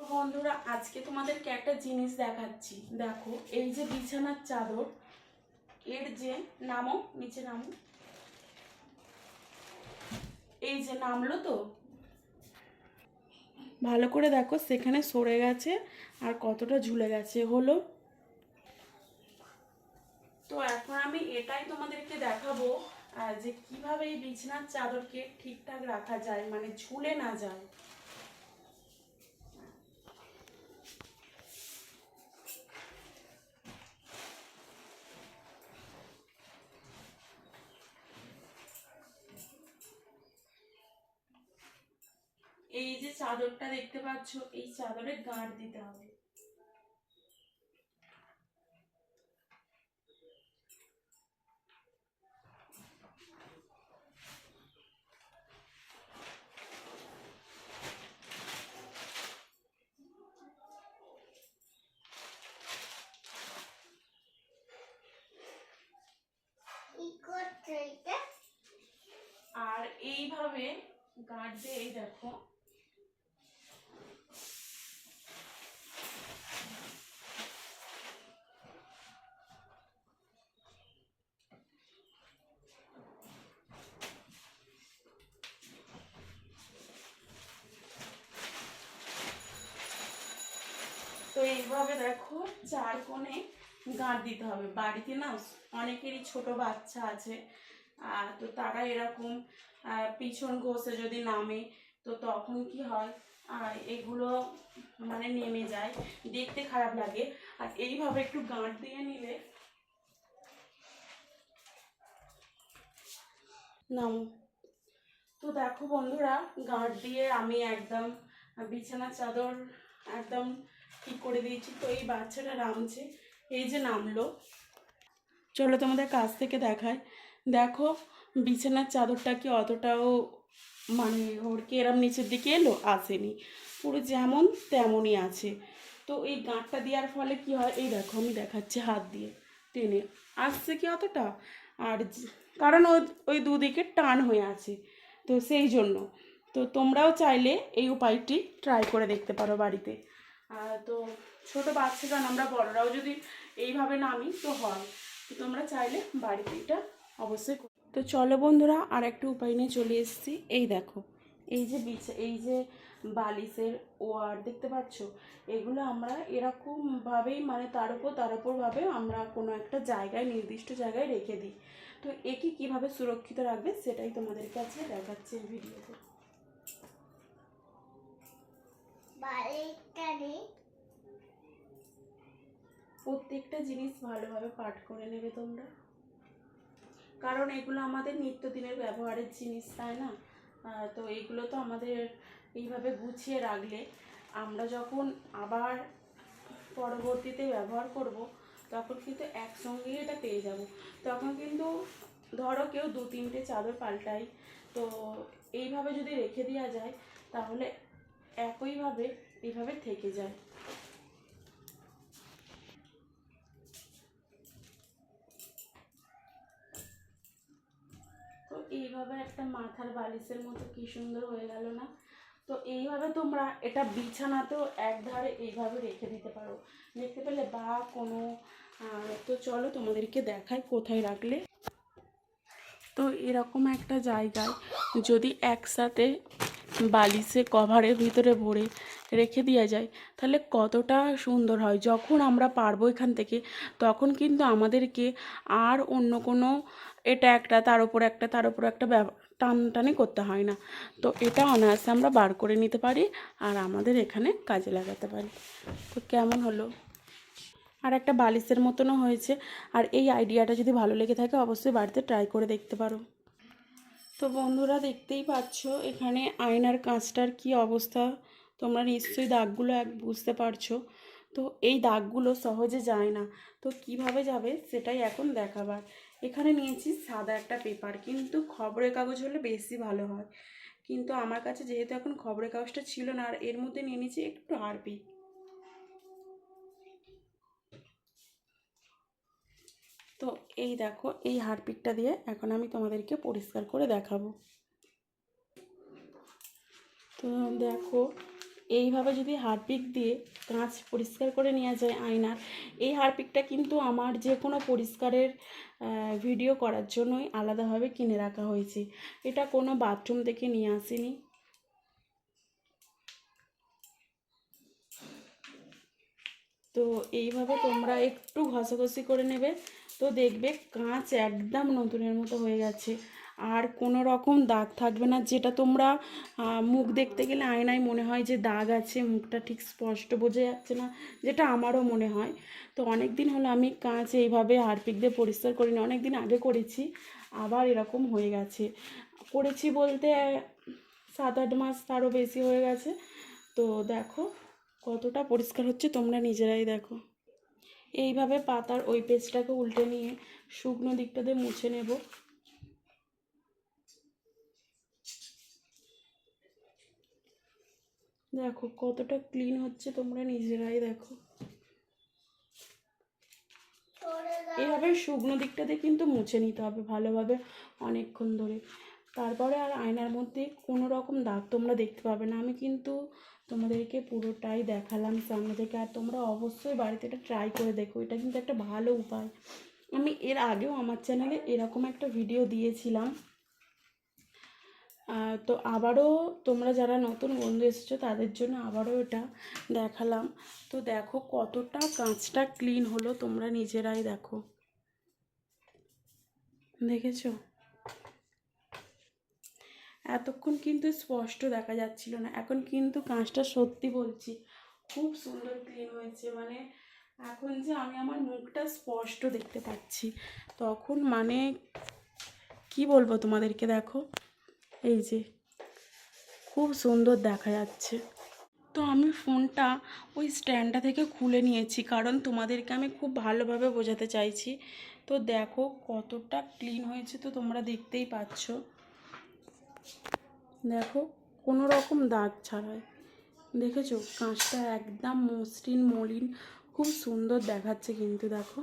তো বন্ধুরা, আজকে তোমাদেরকে একটা জিনিস দেখাচ্ছি। দেখো, এই যে বিছানার চাদর, এর যে নামো, নিচে নামো। এই যে নামলো তো? ভালো করে দেখো, সেখানে সরে গেছে আর কতটা ঝুলে গেছে। হলো? তো এখন আমি এটাই তোমাদেরকে দেখাবো যে কীভাবে এই বিছানার চাদরকে ঠিকঠাক রাখা যায় মানে ঝুলে না যায়। এই যে চাদরটা দেখতে পাচ্ছ এই চাদরে গাঁট দিতে হবে। আর এইভাবে গাঁট দিয়ে এই দেখো তো এইভাবে দেখো চার কোণে গাঁট দিতে হবে। বাড়িতে না অনেকেরই ছোট বাচ্চা আছে আহ, তো তারা এরকম পিছন ঘষে যদি নামে তো তখন কি হয় আর এগুলো মানে নেমে যায় দেখতে খারাপ লাগে। আর এইভাবে একটু গাঁট দিয়ে নিলে নাম তো দেখো বন্ধুরা গাঁট দিয়ে আমি একদম বিছানার চাদর একদম ঠিক করে দিয়েছি? তো এই বাচ্চাটা নামছে। এই যে নামলো। চলো তোমাদের কাছ থেকে দেখায় দেখো, বিছানার চাদরটা কি অতটাও মানে ওর কি এরম নিচের দিকে এলো? আসেনি। পুরো যেমন তেমনই আছে। তো এই গাঁটটা দেওয়ার ফলে কি হয়? এই দেখো, আমি দেখাচ্ছি হাত দিয়ে টেনে। আসছে কি অতটা? আর কারণ ওই ওই দুদিকে টান হয়ে আছে। তো সেই জন্য। তো তোমরাও চাইলে এই উপায়টি ট্রাই করে দেখতে পারো বাড়িতে। তো ছোটো বাচ্চারা আমরা বড়রাও যদি এইভাবে নামি, তো হয়। তো তোমরা চাইলে বাড়িতে এটা অবশ্যই তো চলো বন্ধুরা, আর একটা উপায় নিয়ে চলে এসেছি। এই দেখো, এই যে বিছা, এই যে বালিশের ওয়ার, দেখতে পাচ্ছ? এগুলো আমরা এরকমভাবেই মানে তার উপর তার উপরভাবে আমরা কোনো একটা জায়গায়, নির্দিষ্ট জায়গায় রেখে দিই। তো একে কীভাবে সুরক্ষিত রাখবে, সেটাই তোমাদের কাছে দেখাচ্ছে ভিডিওতে। প্রত্যেকটা জিনিস ভালোভাবে পাঠ করে নেবে তোমরা। কারণ এগুলো আমাদের নিত্যদিনের ব্যবহারের জিনিস, তাই না? তো এগুলো তো আমাদের এইভাবে গুছিয়ে রাখলে আমরা যখন আবার পরবর্তীতে ব্যবহার করব, তখন কিন্তু একসঙ্গেই এটা পেয়ে যাব। তখন কিন্তু ধরো কেউ দু তিনটে চাদর পাল্টাই তো এইভাবে যদি রেখে দেওয়া যায়, তাহলে একইভাবে এইভাবে থেকে যায়। তো এইভাবে একটা মাথার বালিশের মতো কি সুন্দর হয়ে গেল না? তো এইভাবে তোমরা এটা বিছানাতেও একধারে এইভাবে রেখে দিতে পারো। দেখতে পেলে বা কোনো তো চলো তোমাদেরকে দেখাই কোথায় রাখলে। তো এরকম একটা জায়গায় যদি একসাথে বালিশে কভারের ভিতরে ভরে রেখে দেওয়া যায়। তাহলে কতটা সুন্দর হয়? যখন আমরা পারব এখান থেকে, তখন কিন্তু আমাদেরকে আর অন্য কোনো এটা একটা, তার উপর একটা, তার উপর একটা টানটানি করতে হয় না। তো এটা অনায়াসে আমরা বার করে নিতে পারি আর আমাদের এখানে কাজে লাগাতে পারি। তো কেমন হলো? আর একটা বালিশের মতনও হয়েছে। আর এই আইডিয়াটা যদি ভালো লেগে থাকে, অবশ্যই বাড়িতে ট্রাই করে দেখতে পারো। তো বন্ধুরা দেখতেই পাচ্ছ, এখানে আয়নার কাঁচটার কি অবস্থা? তোমরা নিশ্চয়ই দাগগুলো এক বুঝতে পারছ। তো এই দাগগুলো সহজে যায় না। তো কীভাবে যাবে সেটাই এখন দেখাবার। এখানে নিয়েছি সাদা একটা পেপার, কিন্তু খবরের কাগজ হলে বেশি ভালো হয়। কিন্তু আমার কাছে যেহেতু এখন খবরের কাগজটা ছিল না, আর এর মধ্যে নিয়ে নিয়েছি একটু হারপিক। তো এই দেখো, এই হারপিকটা দিয়ে এখন আমি তোমাদেরকে পরিষ্কার করে দেখাবো। তো দেখো, এইভাবে যদি হারপিক দিয়ে কাঁচ পরিষ্কার করে নেওয়া যায় আয়নার, এই হারপিকটা কিন্তু আমার যে কোনো পরিষ্কারের ভিডিও করার জন্যই আলাদাভাবে কিনে রাখা হয়েছে। এটা কোনো বাথরুম থেকে নিয়ে আসিনি। তো এইভাবে তোমরা একটু ঘষাঘষি করে নেবে। তো দেখবে কাঁচ একদম নতুনের মতো হয়ে গেছে। আর কোনো রকম দাগ থাকবে না, যেটা তোমরা মুখ দেখতে গেলে আয়নায় মনে হয় যে দাগ আছে, মুখটা ঠিক স্পষ্ট বোঝা যাচ্ছে না, যেটা আমারও মনে হয়। তো অনেক দিন হলো আমি কাঁচ এইভাবে হারপিক দিয়ে পরিষ্কার করিনি অনেক দিন আগে করেছি, আবার এরকম হয়ে গেছে। করেছি বলতে সাত আট মাস তারও বেশি হয়ে গেছে। তো দেখো কতটা পরিষ্কার হচ্ছে, তোমরা নিজেরাই দেখো। এইভাবে পাতার ওই পেজটাকে উল্টে নিয়ে শুকনো দিকটা দিয়ে মুছে নেব। দেখো কতটা ক্লিন হচ্ছে তোমরা নিজেরাই দেখো। এইভাবে শুকনো দিকটাতে কিন্তু মুছে নিতে হবে ভালোভাবে অনেকক্ষণ ধরে। তারপরে আর আয়নার মধ্যে কোনো রকম দাগ তোমরা দেখতে পাবে না। আমি কিন্তু তোমাদেরকে পুরোটাই দেখালাম সামনে থেকে আর তোমরা অবশ্যই বাড়িতে এটা ট্রাই করে দেখো। এটা কিন্তু একটা ভালো উপায়। আমি এর আগেও আমার চ্যানেলে এরকম একটা ভিডিও দিয়েছিলাম। তো আবারও তোমরা যারা নতুন বন্ধু এসেছ, তাদের জন্য আবারও এটা দেখালাম। তো দেখো কতটা কাঁচটা ক্লিন হলো তোমরা নিজেরাই দেখো। দেখেছ? এতক্ষণ কিন্তু স্পষ্ট দেখা যাচ্ছিল না। এখন কিন্তু কাঁচটা সত্যি বলছি, খুব সুন্দর ক্লিন হয়েছে। মানে এখন যে আমি আমার মুখটা স্পষ্ট দেখতে পাচ্ছি, তখন মানে কি বলব তোমাদেরকে দেখো? এই যে খুব সুন্দর দেখা যাচ্ছে। তো আমি ফোনটা ওই স্ট্যান্ডটা থেকে খুলে নিয়েছি, কারণ তোমাদেরকে আমি খুব ভালোভাবে বোঝাতে চাইছি। তো দেখো কতটা ক্লিন হয়েছে, তো তোমরা দেখতেই পাচ্ছ। দেখো, কোনো রকম দাগ ছাড়াই। দেখেছ? কাঁচটা একদম মসৃণ, মলিন, খুব সুন্দর দেখাচ্ছে কিন্তু, দেখো।